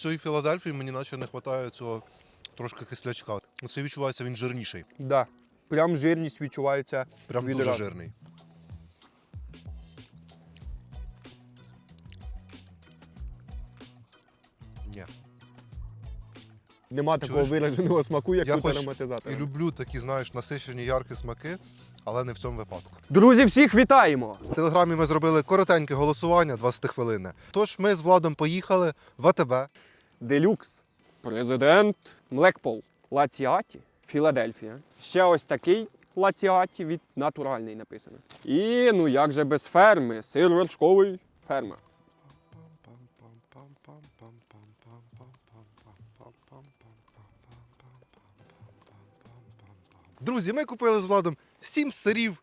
цієї Філадельфії мені наче не вистачає цього трошки кислячка. Це відчувається він жирніший. Да. Прям жирність відчувається. Прям дуже відразу. жирний. Ні. Нема такого Чуєш? вираженого смаку, як Я хоч ароматизатор. І люблю такі, знаєш, насичені яркі смаки, але не в цьому випадку. Друзі, всіх вітаємо! В телеграмі ми зробили коротеньке голосування 20 хвилин. Тож ми з Владом поїхали в АТБ. Делюкс. Президент Млекпол. Лаціаті. Філадельфія. Ще ось такий лаціаті від натуральний написано. І ну як же без ферми? Сир вершковий ферма. Друзі, ми купили з Владом 7 сирів.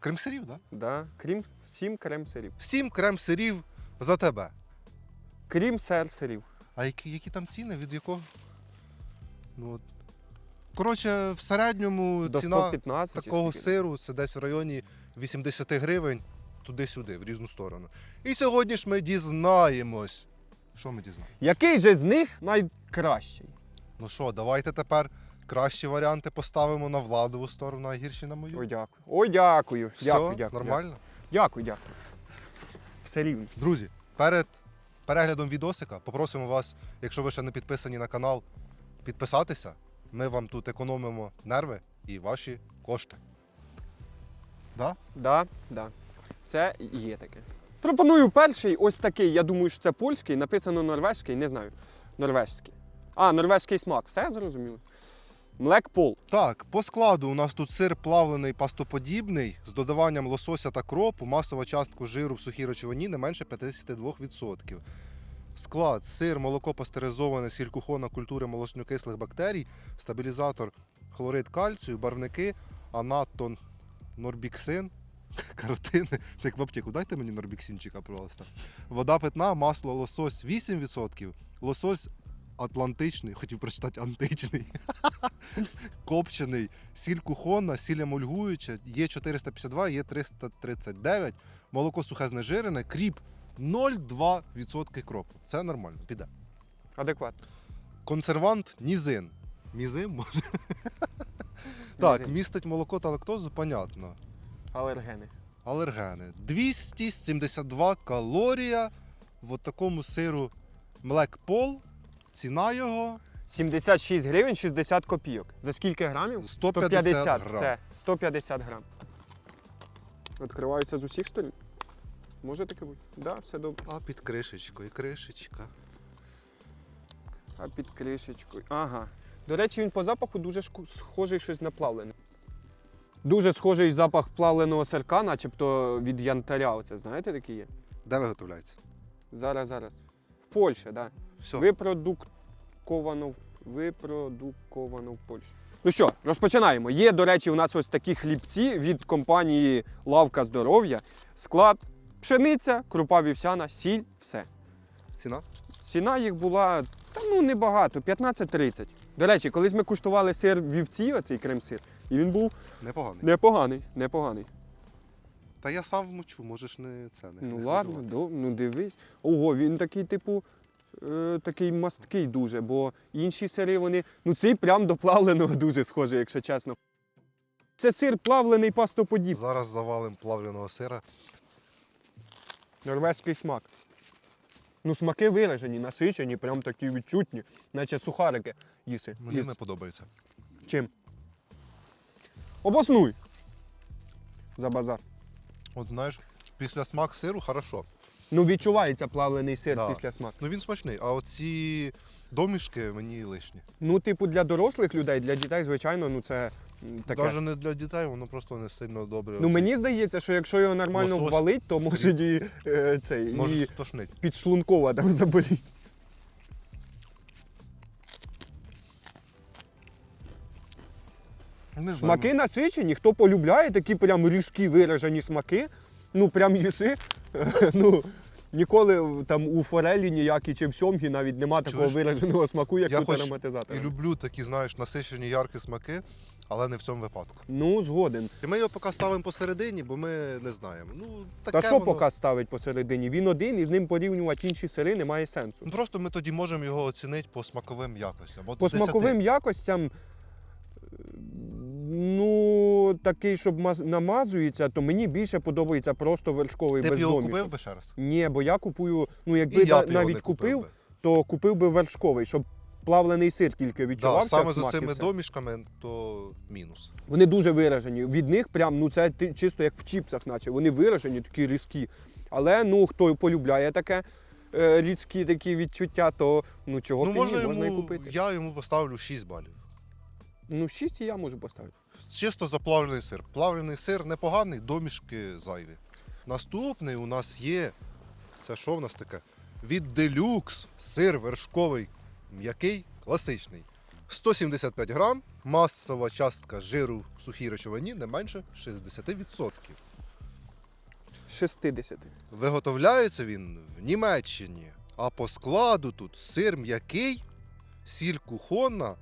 Крем-сирів, так? Да? Да. Крім сім крем сирів. 7 крем-сирів за тебе. Крім сер сирів. А які, які там ціни? Від якого? Ну, от. Коротше, в середньому До ціна 115 такого сиру це десь в районі 80 гривень туди-сюди, в різну сторону. І сьогодні ж ми дізнаємось. Що ми дізнаємось? Який же з них найкращий? Ну що, давайте тепер кращі варіанти поставимо на владову сторону, а гірші на мою. Ой, дякую. Ой, дякую. Все, дякую, дякую. нормально? Дякую, дякую. Все рівно. Друзі, перед переглядом відосика попросимо вас, якщо ви ще не підписані на канал, підписатися. Ми вам тут економимо нерви і ваші кошти. Да? Да, да. Це є таке. Пропоную перший ось такий. Я думаю, що це польський, написано норвезький, не знаю. Норвезький. А, норвезький смак. Все зрозуміло. Млекпол. Так, по складу у нас тут сир плавлений пастоподібний з додаванням лосося та кропу, масова частка жиру в сухій речовині не менше 52%. Склад сир, молоко пастеризоване, сіль кухона, культури молочнокислих бактерій, стабілізатор хлорид кальцію, барвники, анатон, норбіксин, каротини. Це як в аптеку. Дайте мені норбіксинчика, просто. Вода питна, масло лосось 8%, лосось атлантичний, хотів прочитати античний копчений, сіль кухонна, сіль емульгуюча, є 452, є 339, молоко сухе знежирене, кріп 0,2% кропу. Це нормально, піде. Адекватно. Консервант нізин. Мізин може? Так, містить молоко та лактозу, понятно. Алергени. Алергени. 272 калорія в такому сиру Млекпол. Ціна його 76 гривень 60 копійок. За скільки грамів? 150 грам. Все, 150 грам. Відкриваються з усіх сторін. Може таке бути? Так, да, все добре. А під кришечкою, кришечка. А під кришечкою. Ага. До речі, він по запаху дуже схожий щось на плавлене. Дуже схожий запах плавленого сирка, начебто від янтаря. Оце знаєте, такий є? Де виготовляється? Зараз, зараз. В Польщі, так. Да. Все. Випродуковано, випродуковано в Польщі. Ну що, розпочинаємо. Є, до речі, у нас ось такі хлібці від компанії Лавка здоров'я. Склад пшениця, крупа вівсяна, сіль, все. Ціна? Ціна їх була та ну небагато, 15-30. До речі, колись ми куштували сир вівці, оцей крем-сир, і він був Непоганий. непоганий, непоганий. Та я сам вмочу, можеш не це не. Ну не ладно, хвилюватися. до, ну дивись. Ого, він такий, типу, е, такий масткий дуже, бо інші сири вони. Ну цей прям до плавленого дуже схожий, якщо чесно. Це сир плавлений пастоподіб. Зараз завалим плавленого сира. Норвезький смак. Ну, смаки виражені, насичені, прям такі відчутні, наче сухарики їси. Мені не подобається. Чим? Обоснуй. За базар. От знаєш, після смак сиру хорошо. Ну, відчувається плавлений сир Да. після смаку. Ну він смачний, а оці домішки мені лишні. Ну, типу, для дорослих людей, для дітей, звичайно, ну це м, таке. Навіть не для дітей, воно просто не сильно добре. Ну мені здається, що якщо його нормально Лосось. ввалить, то може і е, цей може і стошнить. підшлункова там заболіть. Не знаю. Смаки насичені, хто полюбляє такі прям різкі виражені смаки, ну прям їси. ну, ніколи там у форелі ніякій чи в сьомгі навіть нема такого Чуєш? вираженого смаку, як Я тут хоч. І люблю такі, знаєш, насичені яркі смаки, але не в цьому випадку. Ну, згоден. І ми його поки ставимо посередині, бо ми не знаємо. Ну, таке Та що воно. поки ставить посередині? Він один і з ним порівнювати інші сири немає сенсу. Ну, просто ми тоді можемо його оцінити по смаковим якостям. От По з 10. смаковим якостям, ну, такий, щоб маз- намазується, то мені більше подобається просто вершковий Ти б його купив би ще раз? Ні, бо я купую, ну І якби я да- б його навіть не купив, би. то купив би вершковий, щоб плавлений сир тільки Да, відчувався. саме з смак і цими все. домішками, то мінус. Вони дуже виражені. Від них прям ну це ти- чисто як в чіпсах, наче вони виражені, такі різкі. Але ну хто полюбляє таке е, різкі такі відчуття, то ну чого ну, б і можна, ні, можна і купити. я йому поставлю 6 балів. Ну, 6 і я можу поставити. Чисто заплавлений сир. Плавлений сир непоганий, домішки зайві. Наступний у нас є. Це що в нас таке? Від Deluxe сир вершковий, м'який, класичний. 175 грам, масова частка жиру в сухій речовині не менше 60%. 60. Виготовляється він в Німеччині, а по складу тут сир м'який, сіль кухонна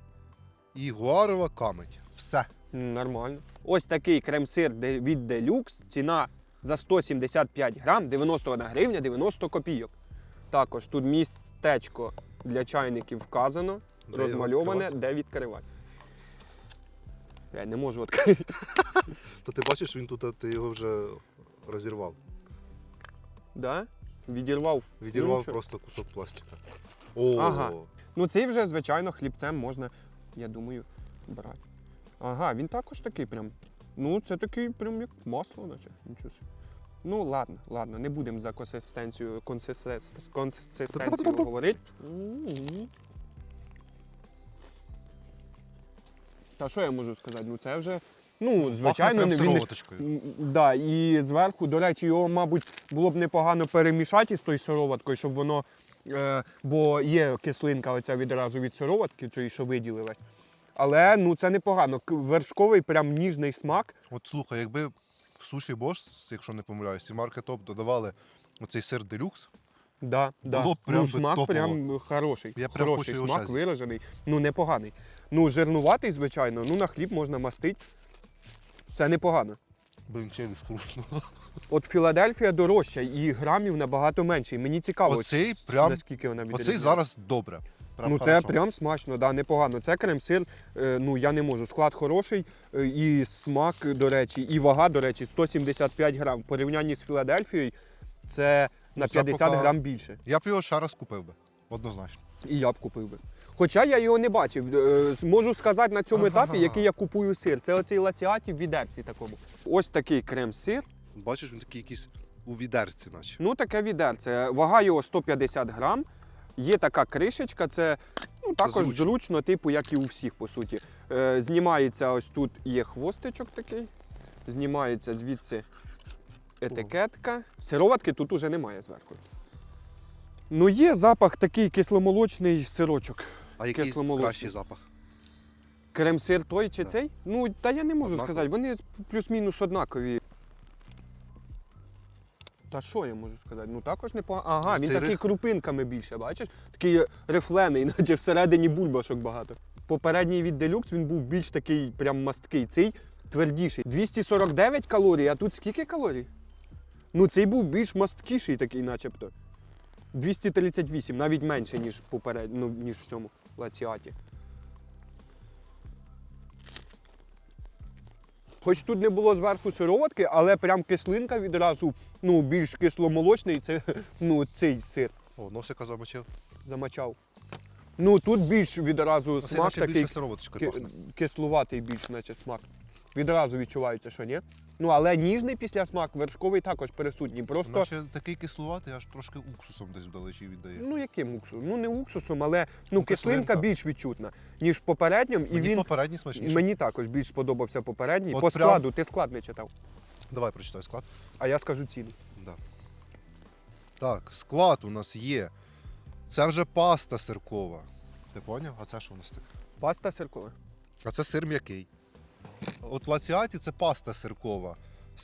і гуарова камедь. Все. Нормально. Ось такий крем-сир від Deluxe. Ціна за 175 грам, 91 гривня, 90 копійок. Також тут містечко для чайників вказано, Де розмальоване, відкривати? де відкривати. Я не можу відкрити. То ти бачиш, він тут ти його вже розірвав. Да? Відірвав. Відірвав Ну, просто кусок пластика. О, Ага. Ну, цей вже, звичайно, хлібцем можна, я думаю, брати. Ага, він також такий прям. Ну, це такий прям як масло, наче. Нічого. Ну, ладно, ладно, не будемо за консистенцію, консистенцію, консистенцію говорити. Та що я можу сказати? Ну, це вже. Ну, звичайно, Пахне не прям сироваточкою. Да, і зверху, до речі, його, мабуть, було б непогано перемішати з тою сироваткою, щоб воно. Е, бо є кислинка оця відразу від сироватки, цієї, що виділили. Але ну це непогано. Вершковий прям ніжний смак. От слухай, якби в суші Бош, якщо не помиляюсь, і марки топ додавали оцей сир делюкс, Да, да. Було прям ну, смак топово. прям хороший. Я прям хороший хочу його смак ще виражений. Ну, непоганий. Ну, жирнуватий, звичайно, ну на хліб можна мастити. Це непогано. блін, челюсть хрустнула. От Філадельфія дорожча і грамів набагато менше. І мені цікаво, Оцей прям- наскільки вона Оцей зараз добре. Прям ну це хорошо. прям смачно, да, непогано. Це крем-сир, е, ну я не можу. Склад хороший, е, і смак, до речі, і вага, до речі, 175 грам. В порівнянні з Філадельфією це на Ну, це 50 поки- грам більше. Я б його ще раз купив би. Однозначно. І я б купив би. Хоча я його не бачив. Е, Можу сказати на цьому етапі, який я купую сир. Це оцей латіаті в відерці такому. Ось такий крем-сир. Бачиш, він такий якийсь у відерці, наче. Ну, таке відерце. Вага його 150 грам. Є така кришечка, це ну, також зручно. зручно. типу, як і у всіх, по суті. Е, знімається ось тут є хвостичок такий. Знімається звідси етикетка. Сироватки тут уже немає зверху. Ну, є запах такий кисломолочний сирочок. А який кращий запах? Крем-сир той чи цей? Ну, та я не можу Однаково? сказати. Вони плюс-мінус однакові. Та що я можу сказати? Ну також не по. Ага, він Цей такий рих- крупинками більше, бачиш? Такий рифлений, наче всередині бульбашок багато. Попередній від Deluxe він був більш такий прям масткий. Цей твердіший. 249 калорій, а тут скільки калорій? Ну, цей був більш масткіший такий, начебто. 238, навіть менше, ніж поперед... ну, ніж в цьому лаціаті. Хоч тут не було зверху сироватки, але прям кислинка відразу ну, більш кисломолочний, це ну, цей сир О, носика замочив. Замочав. Ну тут більш відразу Оцей смак наче такий більше сироваточкою пахне. кислуватий більш, наче смак. Відразу відчувається, що ні. Ну, але ніжний після смак, вершковий також присутній. Просто, Наче такий кислуватий, аж трошки уксусом десь вдалечі віддає. ну яким уксусом? Ну не уксусом, але ну, Ну, кислинка кислинка. більш відчутна, ніж в попередньому. І він попередній смачніше. мені також більш сподобався попередній. От По прям- складу, ти склад не читав, Давай прочитай склад. а я скажу ціну. Да. Так, склад у нас є. Це вже паста сиркова. Ти поняв? А це що у нас таке? Паста сиркова. А це сир м'який. От лаціаті це паста сиркова.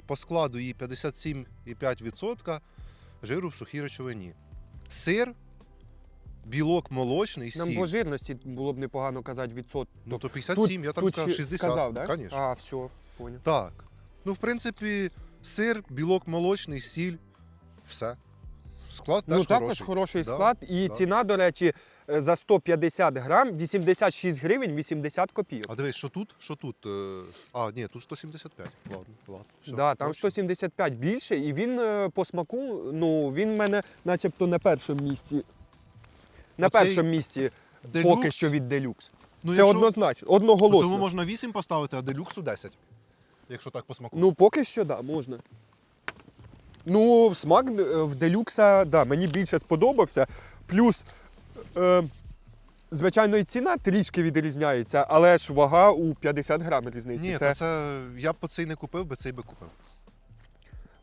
По складу її 57,5%. жиру в сухій речовині. Сир, білок молочний, Нам сіль. по жирності було б непогано казати відсот. Ну то 57, я там сказав 60. Сказав, да? Конечно. А, все, понял. Так. Ну, в принципі, сир, білок молочний, сіль. Все. Склад теж ну також хороший. хороший Да, склад. І да. ціна, до речі, за 150 грам 86 гривень 80 копійок. А дивись, що тут? Що тут? Е, А, ні, тут 175. Ладно, ладно. Все, да, там точно. 175 більше, і він е, по смаку, ну він в мене начебто на першому місці. На Оцей першому місці поки що від делюкс. Ну, Це якщо- однозначно, Ну, одноголосно. Цьому можна 8 поставити, а делюксу 10. Якщо так по смаку. Ну, поки що, так, да, можна. Ну, смак е, в делюкса, да, мені більше сподобався. Плюс, е, звичайно, і ціна трішки відрізняється, але ж вага у 50 грам різниці. Ні, це, це... я б цей не купив, би цей би купив.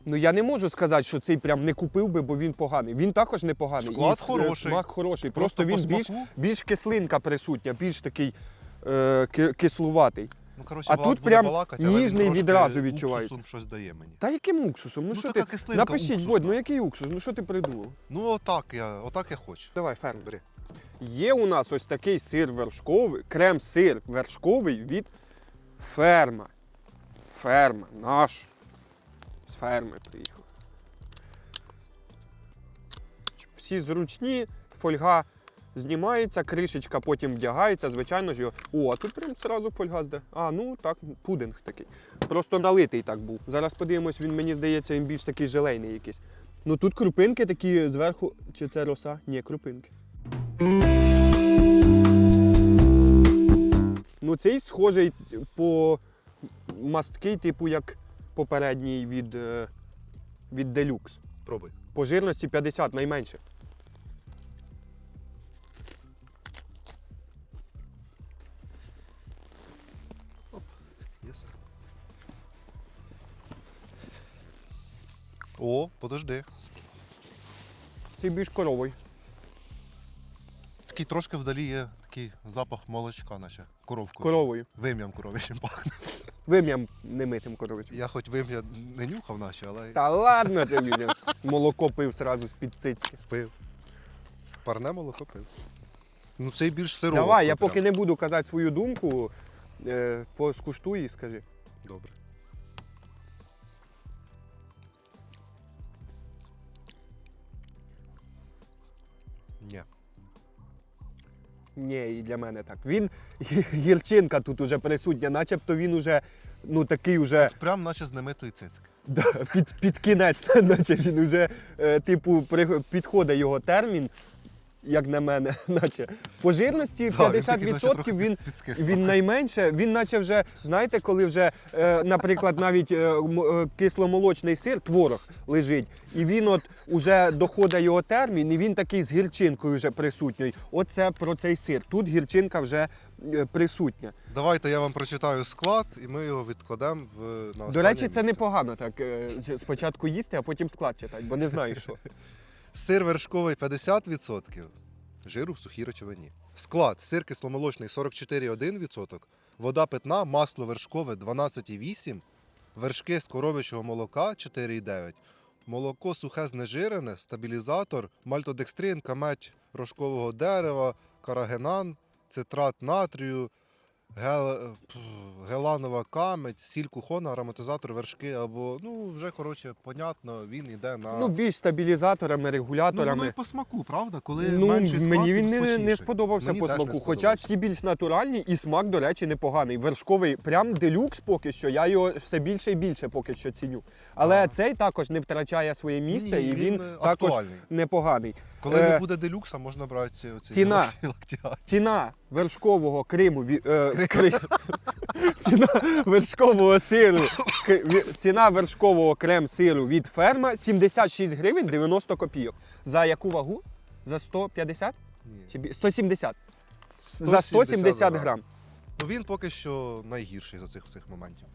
Ну я не можу сказати, що цей прям не купив би, бо він поганий. Він також непоганий. Склад І с- хороший. Смак хороший. Просто Просто, по він більш, смаку? більш кислинка присутня, більш такий е, ки- кислуватий. Ну, коротше, А тут прям він ніжний відразу відчувається. уксусом щось дає мені. Та яким уксусом? Ну, Ну, що ти? кислинка Напишіть, уксусна. Бодь, ну який уксус? Ну що ти придумав? Ну, отак я, отак я хочу. Давай, фермер. Бери. Є у нас ось такий сир вершковий, крем-сир вершковий від ферма. Ферма наш. З ферми приїхав. Всі зручні, фольга знімається, кришечка потім вдягається, звичайно ж його. О, а тут прям одразу фольга зде. А, ну так, пудинг такий. Просто налитий так був. Зараз подивимось, він мені здається, він більш такий желейний якийсь. Ну тут крупинки такі зверху. Чи це роса? Ні, крупинки. Ну, цей схожий по мастки, типу як попередній від, е, від Deluxe. Пробуй. По жирності 50 найменше. О, подожди. Цей більш коровий. Такий трошки вдалі є такий запах молочка, наче коровку. Коровою. Вим'ям коровичим пахне. Вим'ям немитим коровичем. Я хоч вим'я не нюхав наче, але Та ладно тобі. блін. Молоко пив зразу з-під цицьки. пив. Парне молоко пив. Ну цей більш сировий. Давай, я поки не буду казати свою думку, е, поскуштуй і скажи. Добре. Ні, і для мене так. Він гірчинка тут уже присутня, начебто він уже ну такий уже Прям наче з немитої цицьки. да, під, під кінець, наче він уже е, типу підходить його термін, як на мене, наче по жирності Да, він такий, наче 50% трохи він. Він найменше, він наче вже, знаєте, коли вже, е, наприклад, навіть е, м- е, кисломолочний сир, творог лежить, і він от уже доходить його термін, і він такий з гірчинкою вже присутній. Оце про цей сир. Тут гірчинка вже е, присутня. Давайте я вам прочитаю склад, і ми його відкладемо в на До речі, це місце. непогано так е, спочатку їсти, а потім склад читати, бо не знаєш що. Сир вершковий 50%, жиру в сухій речовині. Склад сир кисломолочний 44,1%, вода питна, масло вершкове 12,8%, вершки з коров'ячого молока 4,9%, молоко сухе знежирене, стабілізатор, мальтодекстрин, камедь рожкового дерева, карагенан, цитрат натрію, гел... геланова камедь, сіль кухона, ароматизатор вершки або, ну, вже, коротше, понятно, він йде на... Ну, більш стабілізаторами, Ну, воно і по смаку, правда? Коли Ну, менший склад, мені він не, не сподобався Мені по смаку. Хоча всі більш натуральні, і смак, до речі, непоганий. Вершковий, прям делюкс поки що. Я його все більше і більше поки що ціню. Але цей також не втрачає своє місце, Ні, і він, він, е, також актуальний. непоганий. Коли Е, не буде делюкса, можна брати оці ціна. Ціна вершкового криму ві- е, кри- ціна вершкового сиру. Ціна вершкового крем-сиру від ферма 76 гривень 90 копійок. За яку вагу? За 150? Ні. Чи 170? За 170 грам. Ну він поки що найгірший за цих всіх моментів.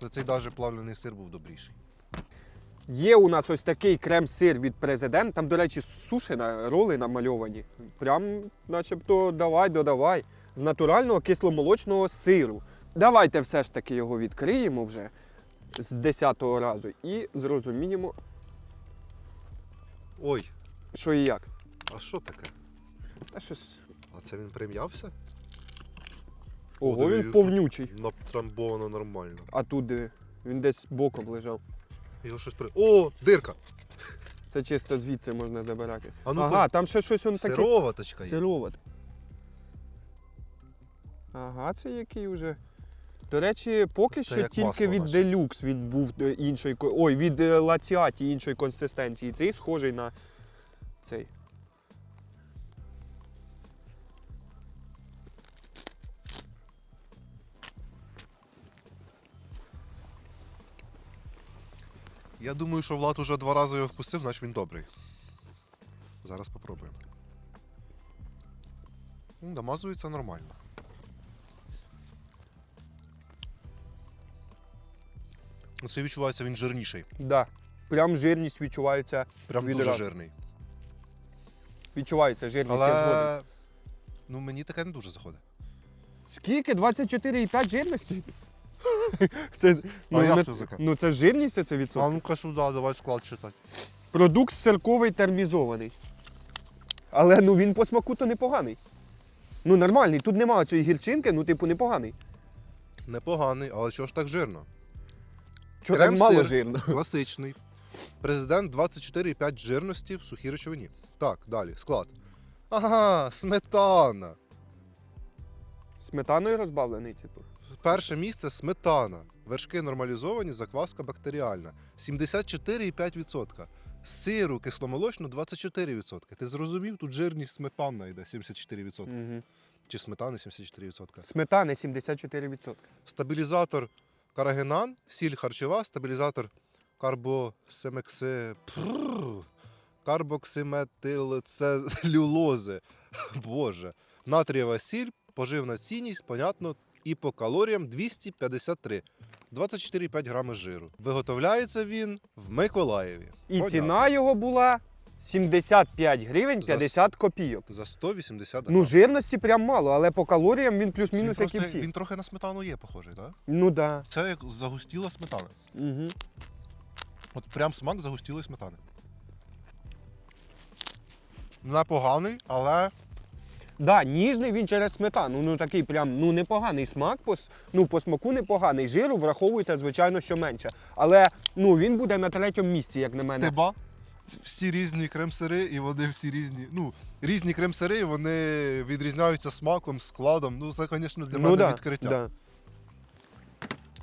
За цей навіть плавлений сир був добріший. Є у нас ось такий крем-сир від президент. Там, до речі, суші на роли намальовані. Прям, начебто, давай, додавай. З натурального кисломолочного сиру. Давайте все ж таки його відкриємо вже з 10-го разу і зрозуміємо. Ой, Що і як? а що таке? Та щось. А це він прим'явся? Ого, він повнючий. Натрамбовано нормально. А тут диви, він десь боком лежав. Його щось при. О, дирка! Це чисто звідси можна забирати. А ну, ага, там ще щось он таке. Сироваточка є. Сироват. Ага, це який вже. До речі, поки що тільки від делюкс він був е, іншої Ой, від е, лаціаті іншої консистенції. Цей схожий на цей. Я думаю, що Влад уже два рази його вкусив, значить він добрий. Зараз попробуємо. Намазується нормально. Це відчувається він жирніший. Да. Прям жирність відчувається. Прям Відразу. дуже жирний. Відчувається жирність. я згоден. Ну, мені таке не дуже заходить. Скільки? 24,5 жирності? це, ну, як не- це таке? ну це жирність, це відсоток. А ну-ка сюди, давай склад читати. Продукт сирковий термізований. Але ну він по смаку то непоганий. Ну нормальний, тут немає цієї гірчинки, ну типу непоганий. Непоганий, але чого ж так жирно? Чого так мало жирно? Класичний. Президент 24,5 жирності в сухій речовині. Так, далі. Склад. Ага, сметана. Сметаною розбавлений, типу. Перше місце сметана. Вершки нормалізовані, закваска бактеріальна. 74,5%. Сиру кисломолочну 24%. Ти зрозумів, тут жирність сметанна йде 74%. Угу. Чи сметани 74%. Сметани 74%. Стабілізатор карагенан, сіль харчова, стабілізатор карбосемекси... Карбоксиметилцелюлози. Боже. Натрієва сіль, поживна цінність, понятно, і по калоріям 253. 24,5 грами жиру. Виготовляється він в Миколаєві. І Понятно. ціна його була 75 гривень За 50 копійок. За 180 Ну, жирності прям мало, але по калоріям він плюс-мінус, як і всі. він трохи на сметану є, похожий, так? Ну да. Це як загустіла сметана. Угу. От прям смак загустілої сметани. Непоганий, але Да, ніжний він через сметану. Ну такий прям ну непоганий смак. По, ну, по смаку непоганий. Жиру враховуйте, звичайно, що менше. Але ну він буде на третьому місці, як на мене. тиба. Всі різні крем-сири, і вони всі різні. Ну, різні крем-сири, вони відрізняються смаком, складом. Ну, це, звісно, для мене ну, да, відкриття. Да.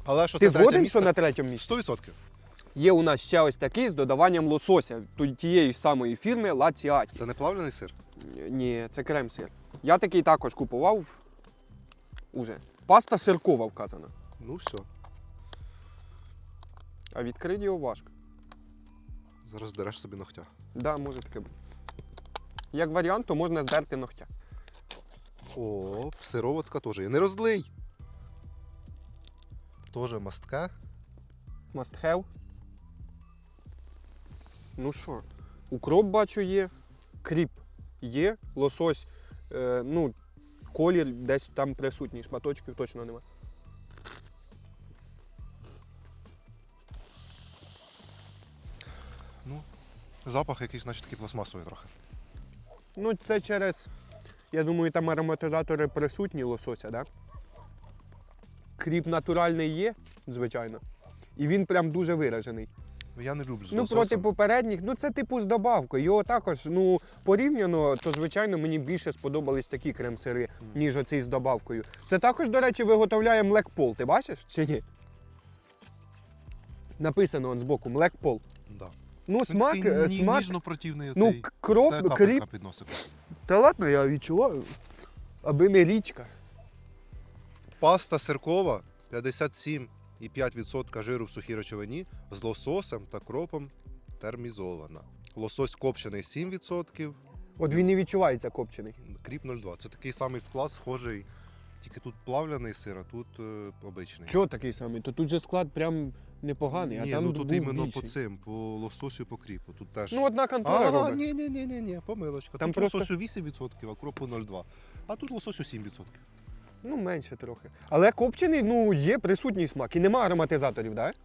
Але що Ти це третє згоден, місце? що на третьому місці? 100%. Є у нас ще ось такий з додаванням лосося ту- тієї ж самої фірми Лаціаті. Це не плавлений сир? Ні, це крем-сир. Я такий також купував уже. Паста сиркова вказана. Ну все. А відкрити його важко. Зараз дереш собі ногтя. Да, може таке бути. Як варіант, то можна здерти ногтя. О, сироватка теж є. Не розлий. Тоже мастка. Must have. Ну що, укроп бачу є, кріп є, лосось, е, ну, колір десь там присутній, шматочків точно нема. Запах якийсь, значить, такий пластмасовий трохи. Ну, це через, я думаю, там ароматизатори присутні лосося, да? Кріп натуральний є, звичайно. І він прям дуже виражений. Я не люблю з Ну, лососем. проти попередніх, ну це типу з добавкою. Його також, ну, порівняно, то звичайно мені більше сподобались такі крем-сири, ніж оцей з добавкою. Це також, до речі, виготовляє Млекпол. Ти бачиш чи ні? Написано он збоку Млекпол. Да. Ну, Він смак, такий е, ні- смак. ніжно-противний Ну, оцей. к- кроп, Та кріп. під носиком. Та ладно, я відчуваю. Аби не річка. Паста сиркова 57,5% жиру в сухій речовині з лососем та кропом термізована. Лосось копчений 7%, От він не відчувається копчений. кріп 0,2. Це такий самий склад, схожий, тільки тут плавлений сир, а тут е, обичний. Чого такий самий? То тут же склад прям непоганий, Ні, а там ну тут був іменно більший. по цим, по лососю по кріпу. Тут теж. Ну, одна контора а, робить. ні, ні, ні, ні, ні, помилочка. Там тут просто- лососю 8%, а кропу 0,2. А тут лососю 7%. Ну, менше трохи. Але копчений, ну, є присутній смак. І нема ароматизаторів, так?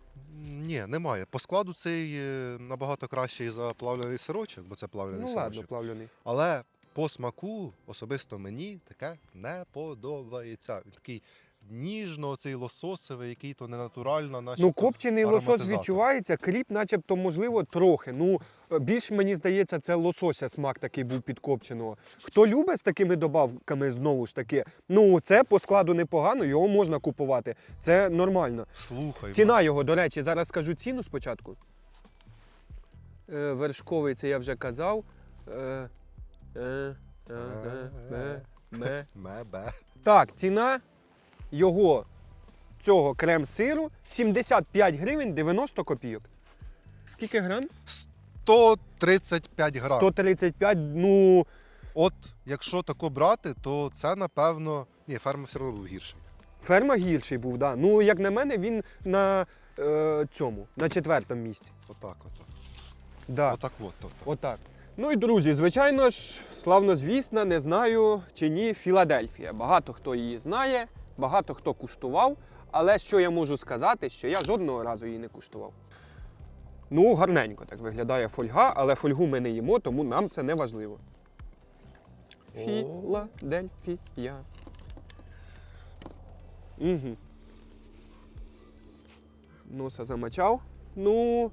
М, Ні, немає. По складу цей е, набагато кращий за плавлений сирочок, бо це плавлений Ну сирочок. ладно, плавлений. Але по смаку особисто мені таке не подобається. Він такий ніжно, цей лососовий, який то ненатурально, наче. Ну, копчений ароматизатор. відчувається, кріп, начебто, можливо, трохи. Ну, е, більш мені здається, це лосося смак такий був підкопченого. Хто любить з такими добавками, знову ж таки, ну це по складу непогано, його можна купувати. Це нормально. Слухай. Ціна його, до речі, зараз скажу ціну спочатку. Е, вершковий, це я вже казав. Е, е, е, е, е. Мебе. Так, ціна його цього крем-сиру 75 гривень 90 копійок. Скільки грам? 135 грам. 135, ну, От якщо тако брати, то це напевно. Ні, ферма все одно був гірший. ферма гірший був, да. Ну, як на мене, він на е, цьому, на четвертому місці. Отак, от. Да. Отак от. Отак. Ну і друзі, звичайно ж, славнозвісна, не знаю чи ні, Філадельфія. Багато хто її знає, багато хто куштував. Але що я можу сказати, що я жодного разу її не куштував. Ну, гарненько так виглядає фольга, але фольгу ми не їмо, тому нам це не важливо. Філадельфія. Угу. Носа замочав. Ну,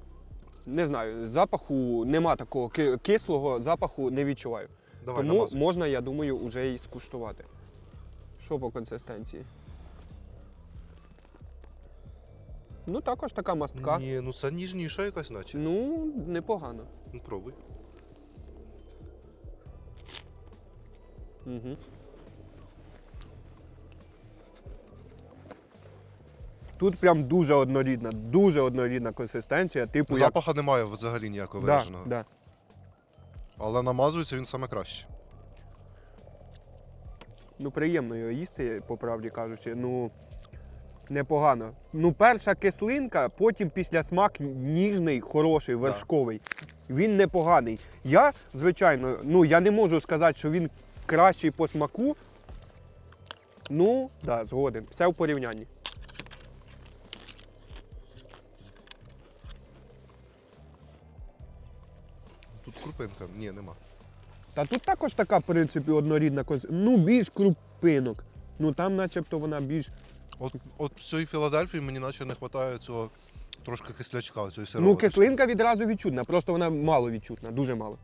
не знаю, запаху нема такого кислого запаху не відчуваю. Давай, Тому намазуй. можна, я думаю, вже і скуштувати. Що по консистенції? Ну, також така мастка. Ні, ну це ніжніша якась, наче. Ну, непогано. Ну, пробуй. Угу. Тут прям дуже однорідна, дуже однорідна консистенція, типу як. Запаха немає взагалі ніякого Да, вираженого. да. Але намазується він саме краще. Ну, приємно його їсти, по правді кажучи. Ну, непогано. Ну, перша кислинка, потім після смак ніжний, хороший, вершковий. Він непоганий. Я, звичайно, ну я не можу сказати, що він кращий по смаку. Ну, да, згоден. Все в порівнянні. Крупинка. Ні, нема. Та тут також така, в принципі, однорідна консистенція. Ну, більш крупинок. Ну там начебто вона більш. От, от в цій Філадельфії мені наче не вистачає цього трошки кислячка, цієї Ну, кислинка відразу відчутна, просто вона мало відчутна, дуже мало.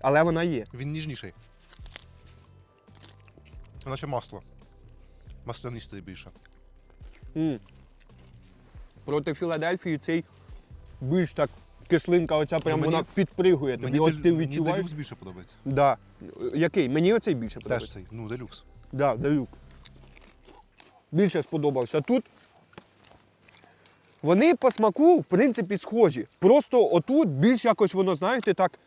Але вона є. Він ніжніший. Наче масло. Маслянистий більше. М. Проти Філадельфії цей більш так кислинка, оця прям мені- вона підпригує. Тобі, от ти мені відчуваєш. делюкс більше подобається. Да. Який? Мені оцей більше Теж подобається. цей, ну, делюкс. Да, делюк. Більше сподобався. Тут вони по смаку, в принципі, схожі. Просто отут більш якось воно, знаєте, так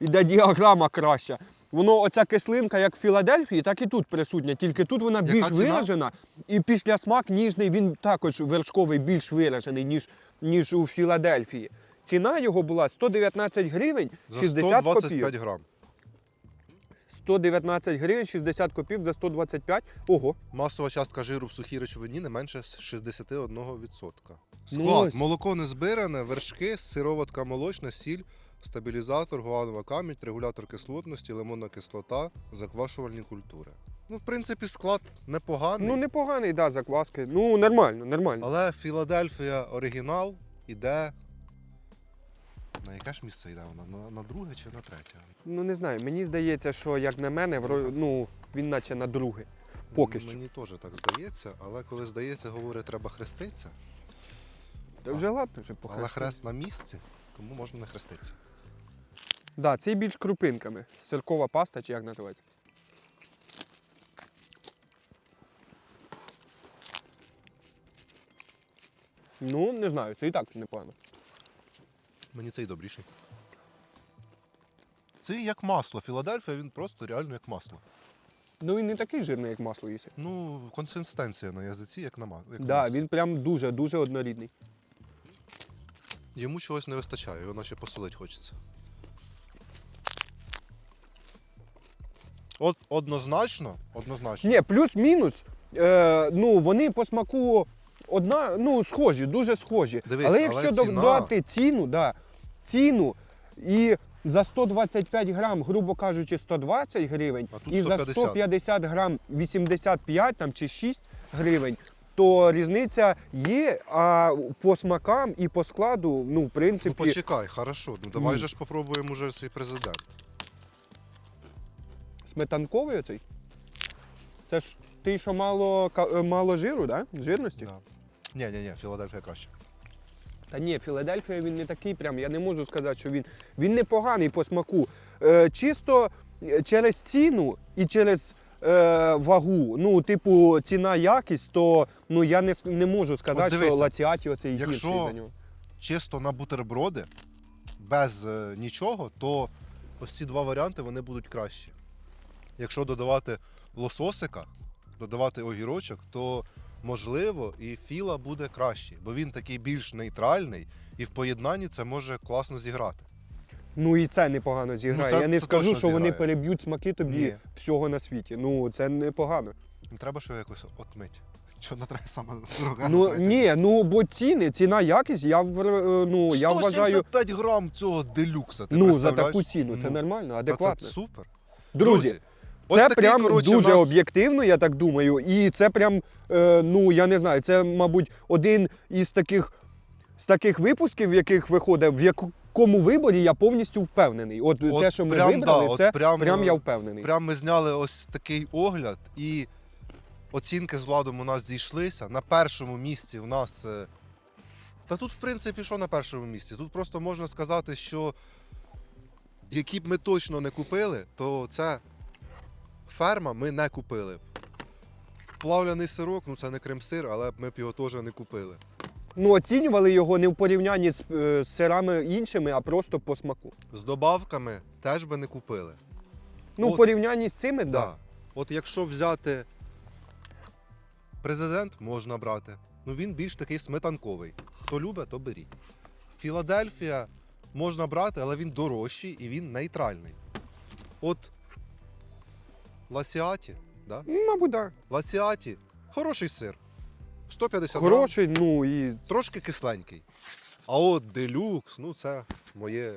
іде діаграма краща. Воно, оця кислинка, як в Філадельфії, так і тут присутня. Тільки тут вона Яка більш ціна? виражена. І після смак ніжний, він також вершковий більш виражений, ніж, ніж у Філадельфії. Ціна його була 119 гривень За 60 125 копійок. грам. 119 гривень, 60 копійок за 125. Ого, Масова частка жиру в сухій речовині не менше 61%. Ну Склад. ось. Молоко не збиране, вершки, сироватка молочна, сіль, стабілізатор, гуанова камінь, регулятор кислотності, лимонна кислота, заквашувальні культури. Ну, в принципі, склад непоганий. Ну, непоганий, да, закваски. Ну, нормально, нормально. Але Філадельфія оригінал іде. На яке ж місце йде вона? На, на друге чи на третє? Ну, не знаю, мені здається, що, як на мене, ну, він наче на друге. Поки що. Мені теж так здається, але коли здається, говорить, треба хреститися. Та вже ладно, вже Але хрест на місці, тому можна не хреститися. Да, цей більш крупинками. Сиркова паста, чи як називається. Ну, не знаю, це і так непогано. Мені цей добріший. Це як масло. Філадельфія він просто реально як масло. Ну, він не такий жирний, як масло їси. Ну, консистенція на язиці, як на масло. Так, да, він прям дуже-дуже однорідний. Йому чогось не вистачає, його наче посолить хочеться. От однозначно, однозначно. Ні, плюс-мінус. е, ну, вони по смаку одна, ну, схожі, дуже схожі. Дивись, але але якщо ціна- додати ціну, да, ціну і за 125 грам, грубо кажучи, 120 гривень, і за 150. 150 грам 85 там, чи 6 гривень, то різниця є, а по смакам і по складу, ну, в Ну принципі, почекай, хорошо. Ну давай Ні. же ж попробуємо уже свій президент. сметанковий оцей. Це ж ти, що мало, мало жиру, да? жирності? Да. Ні, ні, ні, Філадельфія краще. Та ні, Філадельфія він не такий прям. Я не можу сказати, що він, він непоганий по смаку. Е, чисто е, через ціну і через е, вагу. Ну, типу, ціна якість, то ну я не, не можу сказати, що дивися, лаціаті оцей якщо- гірший за нього. Чисто на бутерброди, без е, нічого, то ось ці два варіанти вони будуть кращі. Якщо додавати лососика, додавати огірочок, то можливо і філа буде кращий, бо він такий більш нейтральний, і в поєднанні це може класно зіграти. Ну і це непогано зіграє. Ну, це- я не це скажу, що вони переб'ють смаки тобі Ні. всього на світі. Ну це непогано. Ну, треба що якось отмить. Що не треба саме дороге. Ну ні, ну бо ціни, ціна якість, я е, ну я вважаю. 175 грам цього делюкса. Ти Ну, за таку ціну це Ну, нормально, та адекватно. Це супер. Друзі, ось це такий, прям коротше, дуже нас- об'єктивно, я так думаю. І це прям, е, ну я не знаю, це, мабуть, один із таких, з таких випусків, в яких виходить, в якому виборі я повністю впевнений. От, От те, що ми прям, вибрали, да, от це прям, прям, е, я впевнений. Прям ми зняли ось такий огляд, і оцінки з владом у нас зійшлися. На першому місці у нас. е, Та тут, в принципі, що на першому місці? Тут просто можна сказати, що які б ми точно не купили, то це ферма ми не купили. Плавляний сирок, ну це не крем-сир, але ми б його теж не купили. Ну, оцінювали його не в порівнянні з, е, сирами іншими, а просто по смаку. З добавками теж би не купили. Ну, в От. порівнянні з цими, так. Да. Да. От якщо взяти президент, можна брати. Ну він більш такий сметанковий. Хто любить, то беріть. Філадельфія можна брати, але він дорожчий і він нейтральний. От Ласіаті, да? Мабуть, так. Ласіаті хороший сир. 150 грам, Хороший, ну і трошки кисленький. А от делюкс, ну це моє,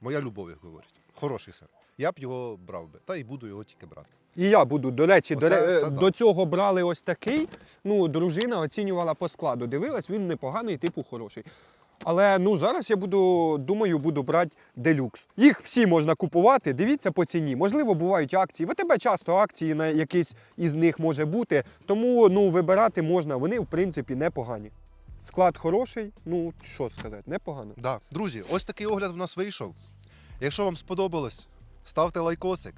моя любов, як говорять. Хороший сир. Я б його брав би, та й буду його тільки брати. І я буду, до речі, до, Оце- ре- це до да. цього брали ось такий. Ну, дружина оцінювала по складу. Дивилась, він непоганий, типу хороший. Але ну зараз я буду, думаю, буду брати делюкс. Їх всі можна купувати, дивіться по ціні. Можливо, бувають акції. В тебе часто акції на якийсь із них може бути. Тому ну, вибирати можна. Вони, в принципі, непогані. Склад хороший, ну що сказати, непогано. Да. Друзі, ось такий огляд в нас вийшов. Якщо вам сподобалось, ставте лайкосик.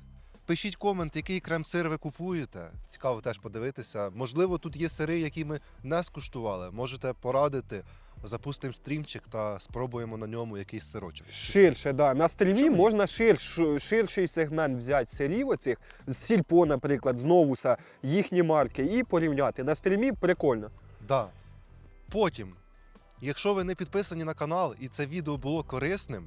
Пишіть комент, який крем-сир ви купуєте. Цікаво теж подивитися. Можливо, тут є сири, які ми не скуштували. Можете порадити. Запустимо стрімчик та спробуємо на ньому якийсь сирочок. Ширше, да. На стрімі Чому? можна ширш, ширший сегмент взяти сирів оцих, з сільпо, наприклад, з новуса, їхні марки, і порівняти. На стрімі прикольно. Да. Потім, якщо ви не підписані на канал і це відео було корисним,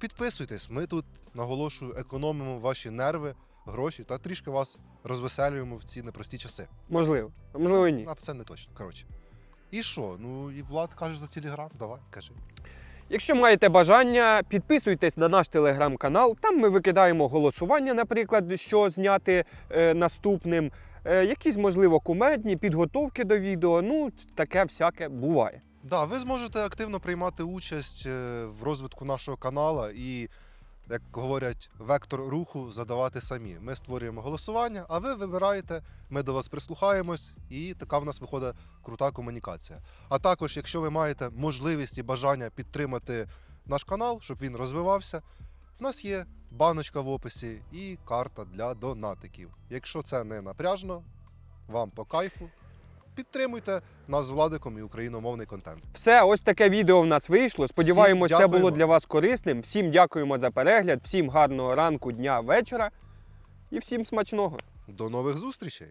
підписуйтесь. Ми тут наголошую, економимо ваші нерви, гроші та трішки вас розвеселюємо в ці непрості часи. Можливо, можливо, і ні. А це не точно. Коротше. І що? Ну і Влад каже за телеграм. Давай, кажи. Якщо маєте бажання, підписуйтесь на наш телеграм-канал. Там ми викидаємо голосування, наприклад, що зняти е, наступним. Е, якісь, можливо, кумедні підготовки до відео. Ну, таке всяке буває. Да, ви зможете активно приймати участь е, в розвитку нашого канала і, як говорять, вектор руху задавати самі. Ми створюємо голосування, а ви вибираєте, ми до вас прислухаємось, і така в нас виходить крута комунікація. А також, якщо ви маєте можливість і бажання підтримати наш канал, щоб він розвивався, в нас є баночка в описі і карта для донатиків. Якщо це не напряжно, вам по кайфу. Підтримуйте нас з Владиком і україномовний контент. Все, ось таке відео в нас вийшло. Сподіваємось, це було для вас корисним. Всім дякуємо за перегляд, всім гарного ранку, дня, вечора і всім смачного. До нових зустрічей!